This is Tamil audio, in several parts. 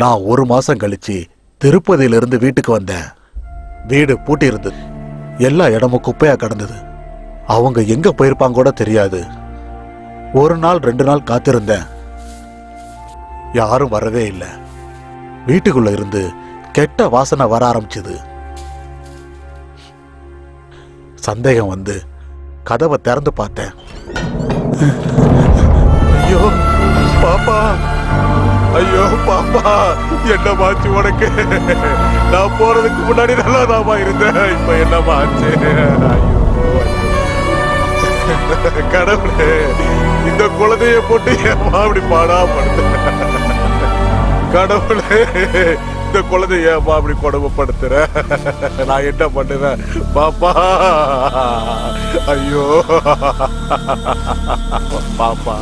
நான் ஒரு மாசம் கழிச்சு திருப்பதியிலிருந்து வீட்டுக்கு வந்தேன். வீடு பூட்டி இருந்தது எல்லா இடமும் குப்பையா கிடந்தது. அவங்க எங்க போயிருப்பாங்க கூட தெரியாது. ஒரு நாள் ரெண்டு நாள் காத்திருந்தேன். யாரும் வரவே இல்லை. வீட்டுக்குள்ள இருந்து கெட்ட வாசனை வர ஆரம்பிச்சது. சந்தேகம் வந்து கதவை திறந்து பார்த்தேன். ஐயோ பாப்பா. ஐயோ பாப்பா என்ன மாச்சு உனக்கு? நான் போறதுக்கு முன்னாடி நல்லா தாமா இருந்தேன். இப்ப என்ன மாச்சு? கடவுளே இந்த குழந்தைய போட்டு ஏமா அப்படி பாடா படுத்து கடவுளே இந்த குழந்தைய ஏமா அப்படி கொடுமைப்படுத்துற. நான் என்ன பண்ணுவேன்? பாப்பா ஐயோ. பாப்பா.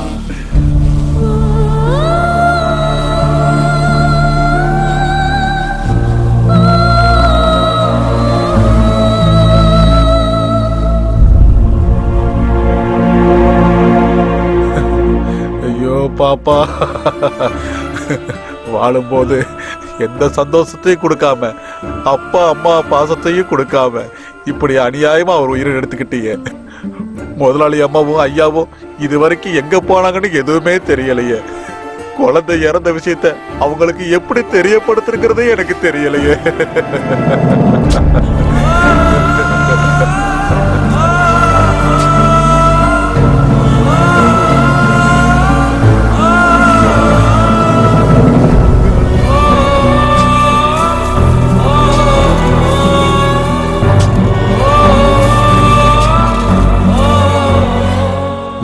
பாப்பா. வாழும்போது எந்த சந்தோஷத்தையும் கொடுக்காம அப்பா அம்மா பாசத்தையும் கொடுக்காம இப்படி அநியாயமா அவர் உயிரை எடுத்துக்கிட்டீங்க. முதலாளி அம்மாவும் ஐயாவும் இது வரைக்கும் எங்க போனாங்கன்னு எதுவுமே தெரியலையே. குழந்தை இறந்த விஷயத்த அவங்களுக்கு எப்படி தெரியப்படுத்திருக்கிறதே எனக்கு தெரியலையே.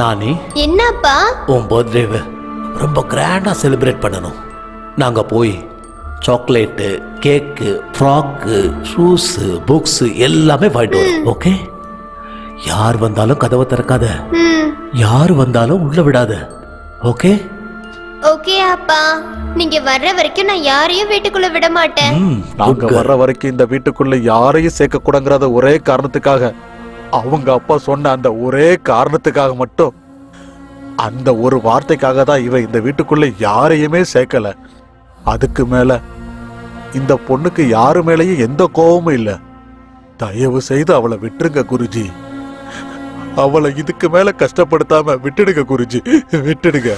நானி என்னப்பா? உன் பர்த்டேவை ரொம்ப கிராண்டா செலிப்ரேட் பண்ணணும். நாங்க போய் chocolate cake frock shoes books எல்லாமே வாங்கிட்டு வரோம் ஓகே யார் வந்தாலும் கதவை திறக்காத. யார் வந்தாலும் உள்ள விடாத ஓகே ஓகே அப்பா. நீங்க வர்ற வரைக்கும் நான் யாரையும் வீட்டுக்குள்ள விட மாட்டேன். நாங்க. வர்ற வரைக்கும் இந்த வீட்டுக்குள்ள யாரையும் சேர்க்க கூடங்கிறத ஒரே காரணத்துக்காக அவங்க அப்பா சொன்ன அந்த ஒரே காரணத்துக்காக மட்டும் அந்த ஒரு வார்த்தைக்காக தான் இவன் இந்த வீட்டுக்குள்ள யாரையுமே சேர்க்கல. அதுக்கு மேல இந்த பொண்ணுக்கு யாரு மேலேயும் எந்த கோபமும் இல்லை. தயவு செய்து அவளை விட்டுருங்க குருஜி. அவளை இதுக்கு மேல கஷ்டப்படுத்தாம விட்டுடுங்க குருஜி. விட்டுடுங்க.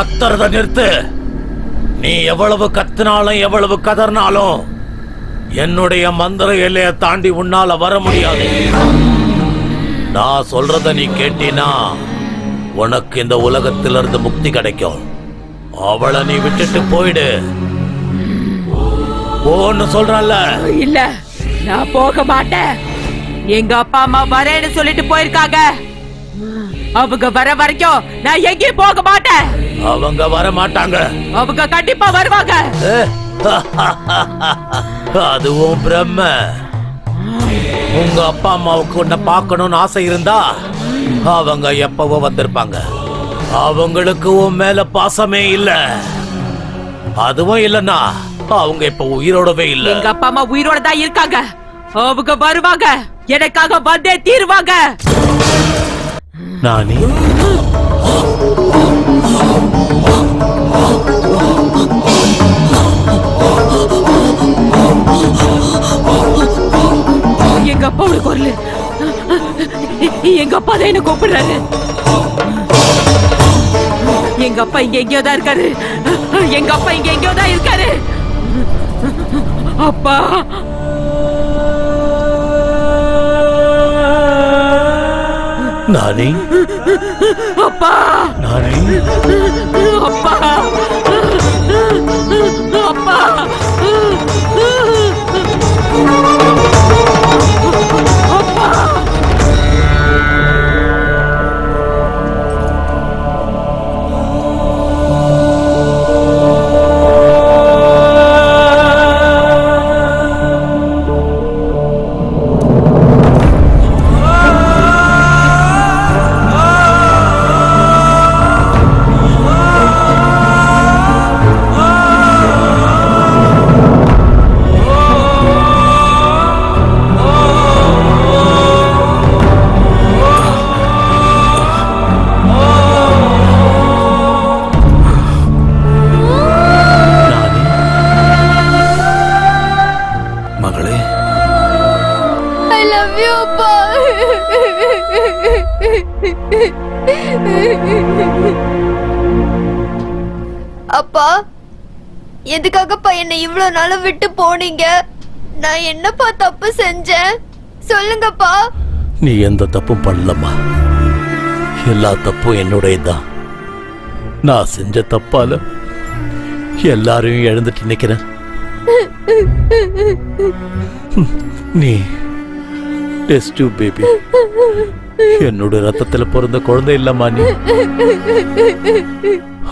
கத்துறத நிறுத்து. நீ எவ்வளவு கத்தினாலும் எவ்வளவு கதறினாலும் என்னுடைய மந்திர எல்லையை தாண்டி உன்னால வர முடியாது. நான் சொல்றத நீ கேட்டினா உனக்கு இந்த உலகத்திலிருந்து முக்தி கிடைக்கும். அவளை நீ விட்டுட்டு போயிடு. போன்னு சொல்றல்ல? இல்ல நான் போக மாட்டேன். எங்க அப்பா அம்மா வரேன்னு சொல்லிட்டு போயிருக்காங்க. அவங்க வர வரைக்கும் நான் எங்கேயும் போக மாட்டேன். அவங்க வர மாட்டாங்க அவங்க கண்டிப்பா வருவாங்க. அதுவும் பிரம்ம. உங்க அப்பா அம்மாவுக்கு உன்னை பார்க்கணும்னு ஆசை இருந்தா அவங்க எப்பவோ வந்திருப்பாங்க. அவங்களுக்கு உன் மேல பாசமே இல்ல. அதுவும் இல்லனா அவங்க இப்ப உயிரோடவே இல்ல. எங்க அப்பா அம்மா உயிரோட தான் இருக்காங்க. அவங்க வருவாங்க. எனக்காக வந்தே தீருவாங்க. நானி? அப்பா இங்க எங்கேயோ தான் இருக்காரு. எங்க அப்பா இங்க எங்கேயோ தான் இருக்காரு. அப்பா. நானி. அப்பா. நானி. அப்பா. அப்பா எதுக்காகப்பா என்னை இவ்வளவு நாளும் விட்டு போனீங்க? நான் என்னப்பா தப்பு செஞ்சேன்? சொல்லுங்கப்பா. நீ எந்த தப்பும் பண்ணலம்மா. எல்லா தப்பும் என்னுடையதான் நான் செஞ்ச தப்பால எல்லாரையும் எழுந்துட்டு நிக்கிறேன் நீ டெஸ்ட் பேபி என்னோட ரத்தத்துல பிறந்த குழந்தை இல்லம்மா நீ.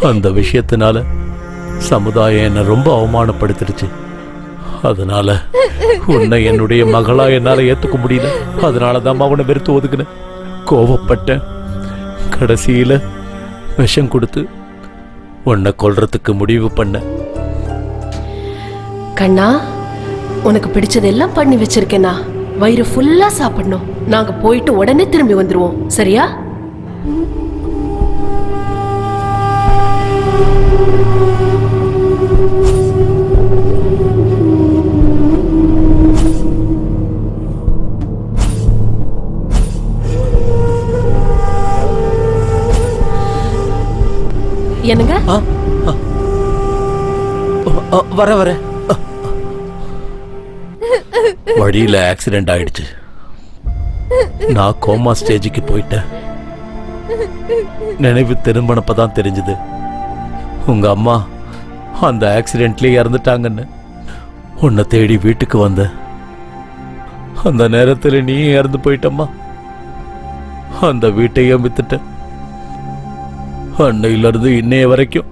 அந்த விஷயத்தினால சமுதாயம் என்னை ரொம்ப அவமானப்படுத்திடுச்சு. அதனால உன்னை என்னுடைய மகளா என்னால ஏத்துக்க முடியல. அதனால தான் அவனை வெறுத்து ஒதுக்குனேன். கோவப்பட்டேன். கடைசியில விஷம் கொடுத்து உன்னை கொல்றதுக்கு முடிவு பண்ணேன். கண்ணா உனக்கு பிடிச்சதெல்லாம் பண்ணி வச்சிருக்கேனா வயிறு ஃபுல்லா சாப்பிடணும். நாங்க போயிட்டு உடனே திரும்பி வந்துருவோம். சரியா? என்னங்க? வர வர வழியில் ஆக்சிடென்ட் ஆயிடுச்சு. நான் கோமா ஸ்டேஜுக்கு போயிட்டேன். நினைவு திரும்பினப்பதான் தெரிஞ்சது. உங்க அம்மா அந்த ஆக்சிடென்ட்லேயே இறந்துட்டாங்கன்னு. உன்னை தேடி வீட்டுக்கு வந்த அந்த நேரத்தில் நீ இறந்து போயிட்டம்மா. அந்த வீட்டையே வித்துட்ட அன்னையிலிருந்து இன்னைய வரைக்கும்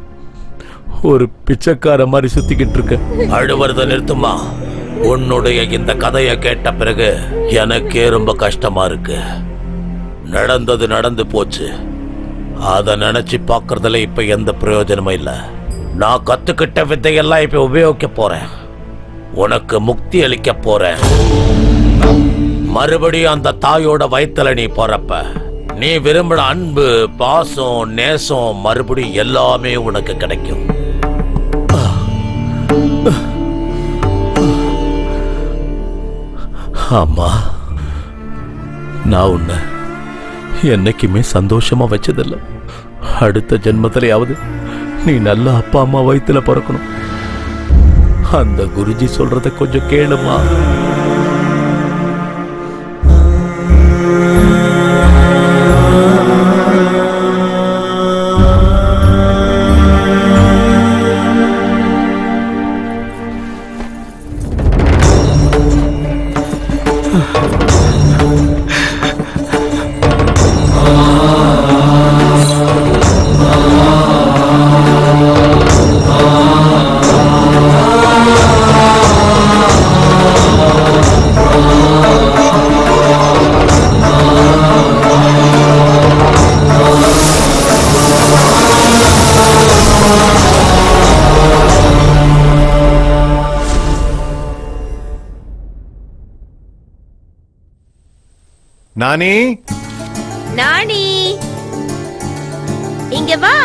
ஒரு பிச்சைக்கார மாதிரி சுத்திக்கிட்டு இருக்க அழுவறத நிறுத்துமா உன்னுடைய இந்த கதையை கேட்ட பிறகு எனக்கே ரொம்ப கஷ்டமா இருக்கு. நடந்தது நடந்து போச்சு. அதை நினைச்சு பார்க்கறதுல இப்ப எந்த பிரயோஜனமும் இல்லை. நான் கத்துக்கிட்ட வித்தையெல்லாம் இப்ப உபயோகிக்க போறேன். உனக்கு முக்தி அளிக்க போறேன். மறுபடியும் அந்த தாயோட வயித்துல நீ போறப்ப நீ விரும்பின அன்பு பாசம் நேசம் மறுபடியும் எல்லாமே உனக்கு கிடைக்கும். அம்மா நான் உன்னை என்னைக்குமே சந்தோஷமா வச்சதில்ல. அடுத்த ஜென்மத்திலேயாவது நீ நல்ல அப்பா அம்மா வயிற்றுல பிறக்கணும். அந்த குருஜி சொல்றத கொஞ்சம் கேளுமா? Yeah. நானி? நானி. இங்க வா.